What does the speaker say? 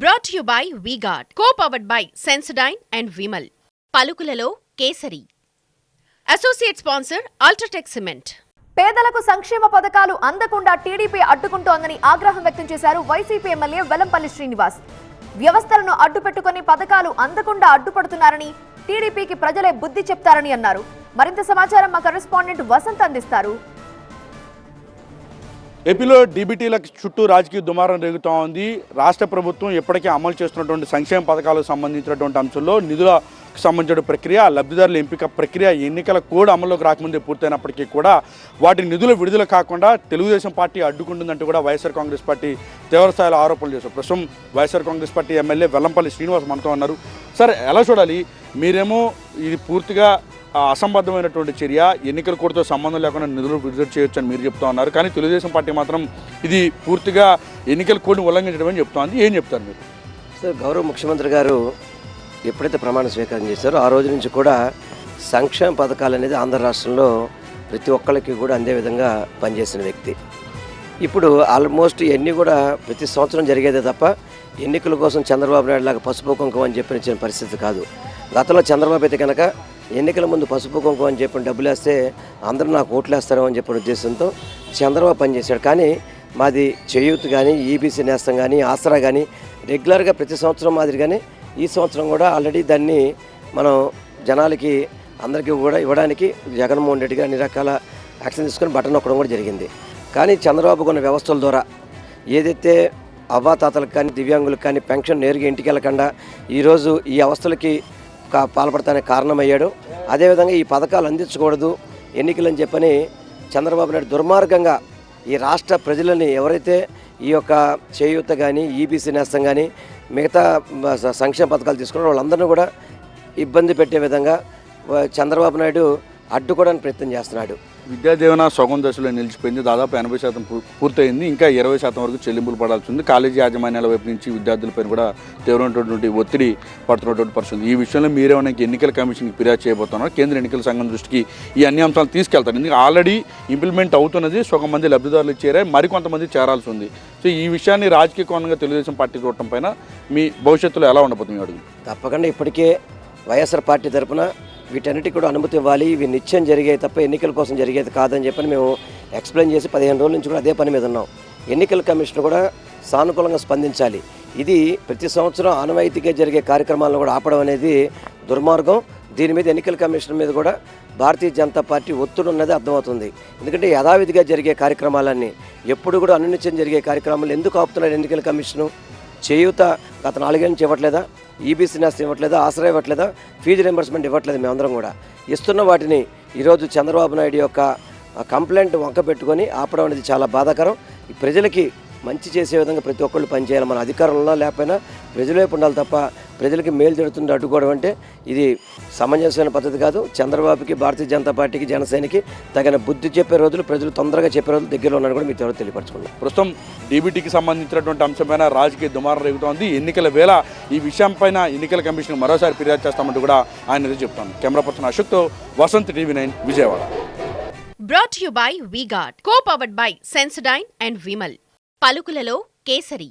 Brought you by V-Guard co powered by Sensodyne and Vimal పలుకులలో Kesari. Associate sponsor UltraTech cement పేదలకు సంక్షేమ పథకాలు అందకుండా TDP అడ్డుకుంటోందని ఆగ్రహం వ్యక్తం చేశారు వైసీపీ ఎమ్మెల్యే వెల్లంపల్లి శ్రీనివాస్. వ్యవస్థలను అడ్డుపెట్టుకుని పథకాలు అందకుండా అడ్డుపడుతున్నారని టీడీపీకి ప్రజలే బుద్ధి చెప్తారని అన్నారు. మరింత సమాచారం మా కరెస్పాండెంట్ వసంత్ అందిస్తారు. ఏపీలో డీబీటీల చుట్టూ రాజకీయ దుమారం రేగుతూ ఉంది రాష్ట్ర ప్రభుత్వం ఇప్పటికే అమలు చేస్తున్నటువంటి సంక్షేమ పథకాలకు సంబంధించినటువంటి అంశంలో నిధులకు సంబంధించిన ప్రక్రియ లబ్ధిదారుల ఎంపిక ప్రక్రియ ఎన్నికల కోడ్ అమల్లోకి రాకముందే పూర్తయినప్పటికీ కూడా వాటి నిధులు విడుదల కాకుండా తెలుగుదేశం పార్టీ అడ్డుకుంటుందంటూ కూడా వైఎస్ఆర్ కాంగ్రెస్ పార్టీ తీవ్రస్థాయిలో ఆరోపణలు చేశారు. ప్రస్తుతం వైఎస్ఆర్ కాంగ్రెస్ పార్టీ ఎమ్మెల్యే వెల్లంపల్లి శ్రీనివాస్ మనతో ఉన్నారు. సార్ ఎలా చూడాలి? మీరేమో ఇది పూర్తిగా అసంబద్ధమైనటువంటి చర్య ఎన్నికల కూడతో సంబంధం లేకుండా నిధులు విడుదల చేయొచ్చు అని మీరు చెప్తా ఉన్నారు. కానీ తెలుగుదేశం పార్టీ మాత్రం ఇది పూర్తిగా ఎన్నికల కోడ్ని ఉల్లంఘించడం అని చెప్తోంది ఏం చెప్తారు మీరు? సార్ గౌరవ ముఖ్యమంత్రి గారు ఎప్పుడైతే ప్రమాణ స్వీకారం చేశారో ఆ రోజు నుంచి కూడా సంక్షేమ పథకాలు అనేది ఆంధ్ర రాష్ట్రంలో ప్రతి ఒక్కరికి కూడా అందే విధంగా పనిచేసిన వ్యక్తి. ఇప్పుడు ఆల్మోస్ట్ ఇవన్నీ కూడా ప్రతి సంవత్సరం జరిగేదే తప్ప ఎన్నికల కోసం చంద్రబాబు నాయుడు లాగా పసుపు కుంకుమ అని చెప్పిన ఇచ్చిన పరిస్థితి కాదు. గతంలో చంద్రబాబు అయితే కనుక ఎన్నికల ముందు పసుపు కుంకుమ అని చెప్పిన డబ్బులు వేస్తే అందరూ నాకు ఓట్లు వేస్తారు అని చెప్పిన ఉద్దేశంతో చంద్రబాబు పనిచేశాడు. కానీ మాది చేయూత్ కానీ ఈబీసీ నేస్తం కానీ ఆసరా కానీ రెగ్యులర్గా ప్రతి సంవత్సరం మాదిరిగానే ఈ సంవత్సరం కూడా ఆల్రెడీ దాన్ని మనం జనాలకి అందరికీ కూడా ఇవ్వడానికి జగన్మోహన్ రెడ్డి గారు అన్ని రకాల యాక్షన్ తీసుకొని బటన్ నొక్కడం కూడా జరిగింది. కానీ చంద్రబాబు కొన్ని వ్యవస్థల ద్వారా ఏదైతే అవ్వాతాతలకు కానీ దివ్యాంగులకు కానీ పెన్షన్ నేరుగా ఇంటికి వెళ్ళకుండా ఈరోజు ఈ అవస్థలకి పాల్పడతానికి పాల్పడటానికి కారణమయ్యాడు. అదేవిధంగా ఈ పథకాలు అందించకూడదు ఎన్నికలని చెప్పని చంద్రబాబు నాయుడు దుర్మార్గంగా ఈ రాష్ట్ర ప్రజలని ఎవరైతే ఈ యొక్క చేయూత కానీ ఈబీసీ నేస్తం కానీ మిగతా సంక్షేమ పథకాలు తీసుకున్న వాళ్ళందరినీ కూడా ఇబ్బంది పెట్టే విధంగా చంద్రబాబు నాయుడు అడ్డుకోవడానికి ప్రయత్నం చేస్తున్నాడు. విద్యా దీవెన సగం దశలో నిలిచిపోయింది. దాదాపు ఎనభై శాతం పూర్తయింది. ఇంకా ఇరవై శాతం వరకు చెల్లింపులు పడాల్సి ఉంది. కాలేజీ యాజమాన్యాల వైపు నుంచి విద్యార్థులపైన కూడా తీవ్రమైనటువంటి ఒత్తిడి పడుతున్నటువంటి పరిస్థితి ఈ విషయంలో మీరేమైనా ఎన్నికల కమిషన్కి ఫిర్యాదు చేయబోతున్నారు? కేంద్ర ఎన్నికల సంఘం దృష్టికి ఈ అన్ని అంశాలు తీసుకెళ్తారు. ఎందుకంటే ఆల్రెడీ ఇంప్లిమెంట్ అవుతున్నది. సగం మంది లబ్ధిదారులు చేరాయి మరికొంతమంది చేరాల్సి ఉంది. సో ఈ విషయాన్ని రాజకీయ కోణంగా తెలుగుదేశం పార్టీ చూడటం పైన మీ భవిష్యత్తులో ఎలా ఉండబోతుంది అడుగు? తప్పకుండా ఇప్పటికే వైఎస్ఆర్ పార్టీ తరపున వీటన్నిటికి కూడా అనుమతి ఇవ్వాలి. ఇవి నిత్యం జరిగాయి తప్ప ఎన్నికల కోసం జరిగేది కాదని చెప్పని మేము ఎక్స్ప్లెయిన్ చేసి పదిహేను రోజుల నుంచి కూడా అదే పని మీద ఉన్నాం. ఎన్నికల కమిషన్ కూడా సానుకూలంగా స్పందించాలి. ఇది ప్రతి సంవత్సరం ఆనవాయితీగా జరిగే కార్యక్రమాలను కూడా ఆపడం అనేది దుర్మార్గం. దీని మీద ఎన్నికల కమిషన్ మీద కూడా భారతీయ జనతా పార్టీ ఒత్తిడి ఉన్నది అర్థమవుతుంది. ఎందుకంటే యథావిధిగా జరిగే కార్యక్రమాలన్నీ ఎప్పుడు కూడా అనునిత్యం జరిగే కార్యక్రమాలు ఎందుకు ఆపుతున్నారు ఎన్నికల కమిషను చేయూత గత నాలుగేళ్ళ నుంచి ఇవ్వట్లేదా? ఈబీసీ నేస్తం ఇవ్వట్లేదు? ఆసరా ఇవ్వట్లేదు? ఫీజు రింబర్స్మెంట్ ఇవ్వట్లేదు మేమందరం కూడా. ఇస్తున్న వాటిని ఈరోజు చంద్రబాబు నాయుడు యొక్క కంప్లైంట్ వంక పెట్టుకొని ఆపడం అనేది చాలా బాధాకరం. ఈ ప్రజలకి మంచి చేసే విధంగా ప్రతి ఒక్కళ్ళు పనిచేయాలి. మన అధికారంలో లేకపోయినా ప్రజల వైపు ఉండాలి తప్ప ప్రజలకి మేలు జరుగుతుంది అడ్డుకోవడం అంటే ఇది సమంజసమైన పద్ధతి కాదు. చంద్రబాబుకి భారతీయ జనతా పార్టీకి జనసేనకి తగిన బుద్ధి చెప్పే రోజులు ప్రజలు తొందరగా చెప్పే రోజులు దగ్గరలో ఉన్నారని కూడా మీకు తెలియపరచుకున్నాం. ప్రస్తుతం డీబీటీకి సంబంధించినటువంటి అంశంపైన రాజకీయ దుమారం రేగుతోంది. ఎన్నికల వేళ ఈ విషయంపైన ఎన్నికల కమిషన్ మరోసారి ఫిర్యాదు చేస్తామంటూ కూడా ఆయన ఇది చెప్తాను camera person అశోక్తో Vasanth TV nine Vijayawada. Brought you by V-Guard co powered by Sensodyne and Vimal పలుకులలో Kesari.